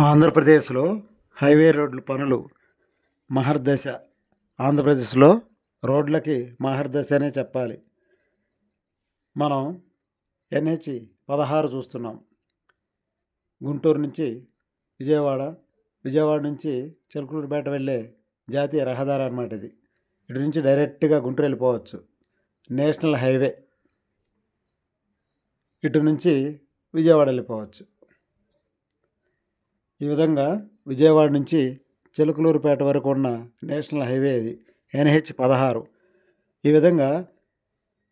ఆంధ్రప్రదేశ్లో హైవే రోడ్ల పనులు మహర్దశ. ఆంధ్రప్రదేశ్లో రోడ్లకి మహర్దశ అనే చెప్పాలి. మనం ఎన్హెచ్ పదహారు చూస్తున్నాం. గుంటూరు నుంచి విజయవాడ విజయవాడ నుంచి చిలకలూరుపేట వెళ్ళే జాతీయ రహదారి అన్నమాట ఇది. ఇటు నుంచి డైరెక్ట్గా గుంటూరు వెళ్ళిపోవచ్చు. National highway. ఇటు నుంచి విజయవాడ వెళ్ళిపోవచ్చు. ఈ విధంగా విజయవాడ నుంచి చిలకలూరుపేట వరకు ఉన్న నేషనల్ హైవే ఇది ఎన్హెచ్ పదహారు. ఈ విధంగా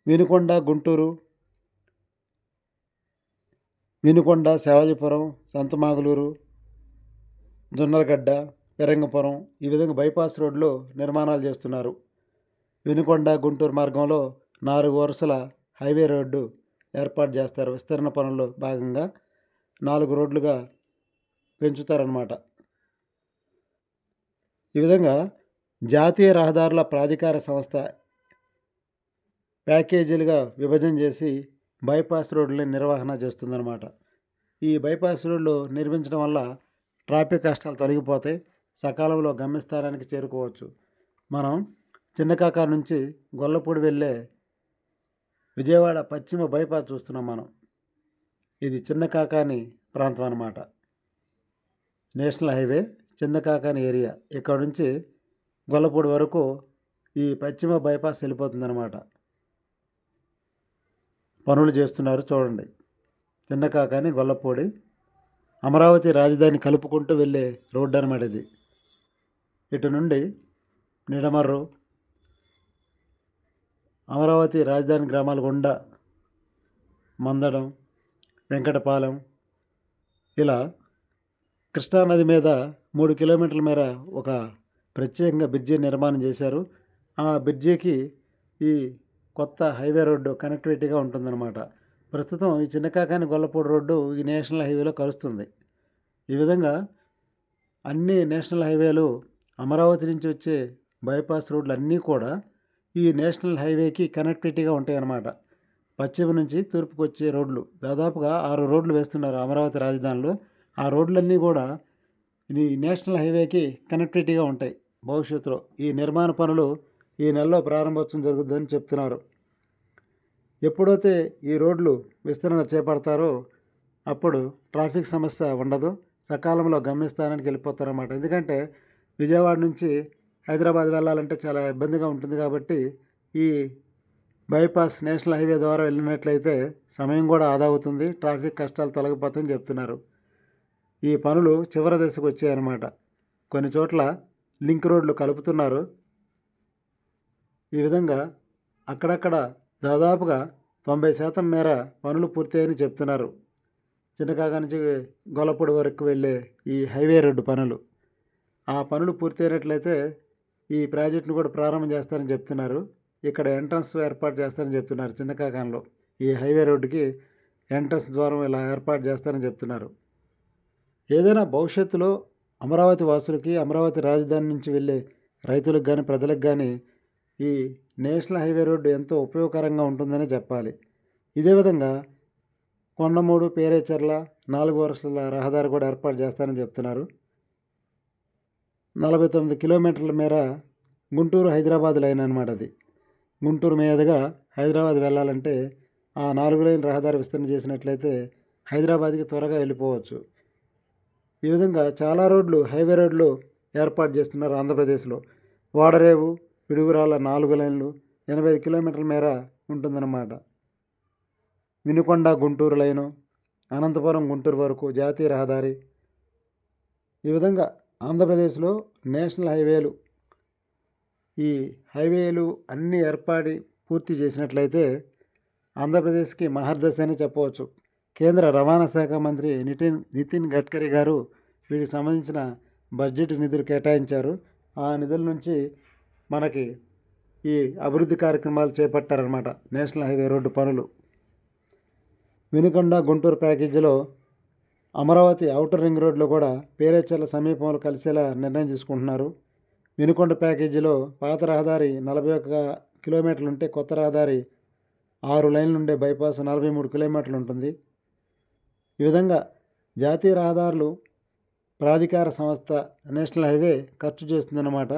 వినుకొండ గుంటూరు వినుకొండ శివాజీపురం సంతమాగులూరు జొన్నలగడ్డ పెరంగపురం ఈ విధంగా బైపాస్ రోడ్లు నిర్మాణాలు చేస్తున్నారు. వినుకొండ గుంటూరు మార్గంలో నాలుగు వరుసల హైవే రోడ్డు ఏర్పాటు చేస్తారు. విస్తరణ పనుల్లో భాగంగా నాలుగు రోడ్లుగా పెంచుతారన్నమాట. ఈ విధంగా జాతీయ రహదారుల ప్రాధికార సంస్థ ప్యాకేజీలుగా విభజన చేసి బైపాస్ రోడ్లని నిర్వహణ చేస్తుందన్నమాట. ఈ బైపాస్ రోడ్లు నిర్మించడం వల్ల ట్రాఫిక్ కష్టాలు తొలగిపోతాయి సకాలంలో గమ్యస్థానానికి చేరుకోవచ్చు. మనం చిన్నకాక నుంచి గొల్లపూడి వెళ్ళే విజయవాడ పశ్చిమ బైపాస్ చూస్తున్నాం మనం. ఇది చిన్న కాకాని ప్రాంతం అన్నమాట. National highway Chinnakakani area. ఇక్కడ నుంచి గొల్లపూడి వరకు ఈ పశ్చిమ బైపాస్ వెళ్ళిపోతుందన్నమాట. పనులు చేస్తున్నారు చూడండి. చిన్నకాకాని గొల్లపూడి అమరావతి రాజధాని కలుపుకుంటూ వెళ్ళే రోడ్డు అనమాట ఇది. ఇటు నుండి నిడమర్రు అమరావతి రాజధాని గ్రామాల గుండా మందడం వెంకటపాలెం ఇలా కృష్ణానది మీద మూడు కిలోమీటర్ల మేర ఒక ప్రత్యేకంగా బ్రిడ్జి నిర్మాణం చేశారు. ఆ బ్రిడ్జికి ఈ కొత్త హైవే రోడ్డు కనెక్టివిటీగా ఉంటుందన్నమాట. ప్రస్తుతం ఈ చిన్నకాకాని గొల్లపూడి రోడ్డు ఈ నేషనల్ హైవేలో కలుస్తుంది. ఈ విధంగా అన్ని నేషనల్ హైవేలు అమరావతి నుంచి వచ్చే బైపాస్ రోడ్లు అన్నీ కూడా ఈ నేషనల్ హైవేకి కనెక్టివిటీగా ఉంటాయి అన్నమాట పశ్చిమ నుంచి తూర్పుకు వచ్చే రోడ్లు. దాదాపుగా ఆరు రోడ్లు వేస్తున్నారు అమరావతి రాజధానిలో. ఆ రోడ్లన్నీ కూడా ఈ నేషనల్ హైవేకి కనెక్టివిటీగా ఉంటాయి. భవిష్యత్తులో ఈ నిర్మాణ పనులు ఈ నెలలో ప్రారంభోత్సవం జరుగుతుందని చెప్తున్నారు. ఎప్పుడైతే ఈ రోడ్లు విస్తరణ చేపడతారో అప్పుడు ట్రాఫిక్ సమస్య ఉండదు. సకాలంలో గమ్యస్థానానికి వెళ్ళిపోతారన్నమాట. ఎందుకంటే విజయవాడ నుంచి హైదరాబాద్ వెళ్ళాలంటే చాలా ఇబ్బందిగా ఉంటుంది కాబట్టి ఈ బైపాస్ నేషనల్ హైవే ద్వారా వెళ్ళినట్లయితే సమయం కూడా ఆదా అవుతుంది. ట్రాఫిక్ కష్టాలు తొలగిపోతాయని చెప్తున్నారు. ఈ పనులు చివరి దశకు వచ్చాయన్నమాట. కొన్ని చోట్ల లింక్ రోడ్లు కలుపుతున్నారు. ఈ విధంగా అక్కడక్కడ దాదాపుగా తొంభై శాతం మేర పనులు పూర్తయ్యని చెప్తున్నారు. చిన్నకాగా నుంచి గొల్లపూడి వరకు వెళ్ళే ఈ హైవే రోడ్డు పనులు. ఆ పనులు పూర్తయినట్లయితే ఈ ప్రాజెక్టును కూడా ప్రారంభం చేస్తారని చెప్తున్నారు. ఇక్కడ ఎంట్రన్స్ ఏర్పాటు చేస్తారని చెప్తున్నారు చిన్నకాకంలో ఈ హైవే రోడ్డుకి ఎంట్రన్స్ ద్వారం ఇలా ఏర్పాటు చేస్తారని చెప్తున్నారు. ఏదైనా భవిష్యత్తులో అమరావతి వాసులకి అమరావతి రాజధాని నుంచి వెళ్ళే రైతులకు కానీ ప్రజలకు కానీ ఈ నేషనల్ హైవే రోడ్డు ఎంతో ఉపయోగకరంగా ఉంటుందని చెప్పాలి. ఇదే విధంగా కొండమూడు పేరేచర్ల నాలుగు వరుసల రహదారి కూడా ఏర్పాటు చేస్తారని చెప్తున్నారు. నలభై తొమ్మిది కిలోమీటర్ల మేర గుంటూరు హైదరాబాద్ లైన్ అనమాట అది. గుంటూరు మీదుగా హైదరాబాద్ వెళ్ళాలంటే ఆ నాలుగు లైన్ రహదారి విస్తరణ చేసినట్లయితే హైదరాబాద్కి త్వరగా వెళ్ళిపోవచ్చు. ఈ విధంగా చాలా రోడ్లు హైవే రోడ్లు ఏర్పాటు చేస్తున్నారు ఆంధ్రప్రదేశ్లో. వాడరేవు పిడుగురాళ్ళ నాలుగు లైన్లు ఎనభై ఐదు కిలోమీటర్ల మేర ఉంటుందన్నమాట. వినుకొండ గుంటూరు లైను అనంతపురం గుంటూరు వరకు జాతీయ రహదారి. ఈ విధంగా ఆంధ్రప్రదేశ్లో నేషనల్ హైవేలు ఈ హైవేలు అన్నీ ఏర్పాటు పూర్తి చేసినట్లయితే ఆంధ్రప్రదేశ్కి మహర్దశ అని చెప్పవచ్చు. కేంద్ర రవాణా శాఖ మంత్రి నితిన్ నితిన్ గడ్కరీ గారు వీటికి సంబంధించిన బడ్జెట్ నిధులు కేటాయించారు. ఆ నిధుల నుంచి మనకి ఈ అభివృద్ధి కార్యక్రమాలు చేపట్టారనమాట నేషనల్ హైవే రోడ్డు పనులు. వినుకొండ గుంటూరు ప్యాకేజీలో అమరావతి ఔటర్ రింగ్ రోడ్లో కూడా పేరేచర్ల సమీపంలో కలిసేలా నిర్ణయం తీసుకుంటున్నారు. వినుకొండ ప్యాకేజీలో పాత రహదారి నలభై ఒక్క కిలోమీటర్లు ఉంటే కొత్త రహదారి ఆరు లైన్లు ఉండే బైపాస్ నలభై మూడు కిలోమీటర్లు ఉంటుంది. ఈ విధంగా జాతీయ రహదారులు ప్రాధికార సంస్థ నేషనల్ హైవే ఖర్చు చేస్తుందన్నమాట.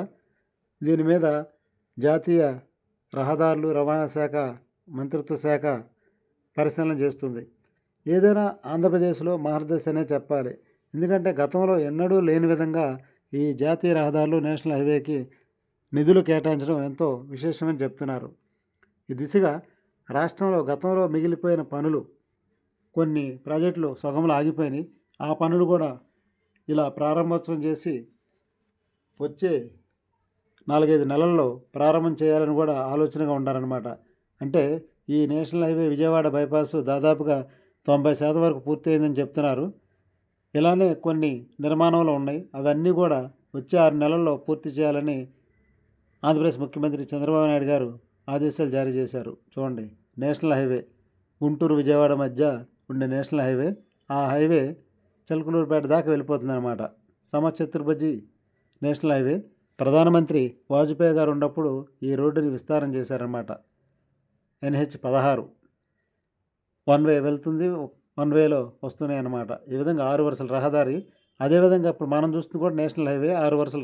దీని మీద జాతీయ రహదారులు రవాణా శాఖ మంత్రిత్వ శాఖ పరిశీలన చేస్తుంది. ఏదైనా ఆంధ్రప్రదేశ్లో మార్గదర్శి అనే చెప్పాలి. ఎందుకంటే గతంలో ఎన్నడూ లేని విధంగా ఈ జాతీయ రహదారులు నేషనల్ హైవేకి నిధులు కేటాయించడం ఎంతో విశేషమని చెప్తున్నారు. ఈ దిశగా రాష్ట్రంలో గతంలో మిగిలిపోయిన పనులు కొన్ని ప్రాజెక్టులు సగంలో ఆగిపోయినాయి. ఆ పనులు కూడా ఇలా ప్రారంభోత్సవం చేసి వచ్చే నాలుగైదు నెలల్లో ప్రారంభం చేయాలని కూడా ఆలోచనగా ఉండారనమాట అంటే ఈ నేషనల్ హైవే విజయవాడ బైపాస్ దాదాపుగా తొంభై శాతం వరకు పూర్తయిందని చెప్తున్నారు. ఇలానే కొన్ని నిర్మాణంలో ఉన్నాయి. అవన్నీ కూడా వచ్చే ఆరు నెలల్లో పూర్తి చేయాలని ఆంధ్రప్రదేశ్ ముఖ్యమంత్రి చంద్రబాబు నాయుడు గారు ఆదేశాలు జారీ చేశారు. చూడండి నేషనల్ హైవే గుంటూరు విజయవాడ మధ్య ఉండే నేషనల్ హైవే. ఆ హైవే చిలకలూరుపేట దాకా వెళ్ళిపోతుంది అనమాట సమచతుర్భుజి నేషనల్ హైవే. ప్రధానమంత్రి వాజ్పేయి గారు ఉన్నప్పుడు ఈ రోడ్డుని విస్తారం చేశారన్నమాట. ఎన్హెచ్ పదహారు. వన్ వే వెళ్తుంది వన్ వేలో వస్తున్నాయి అన్నమాట ఈ విధంగా ఆరు వరుసల రహదారి అదేవిధంగా ఇప్పుడు మనం చూస్తుంది కూడా నేషనల్ హైవే ఆరు వరుసల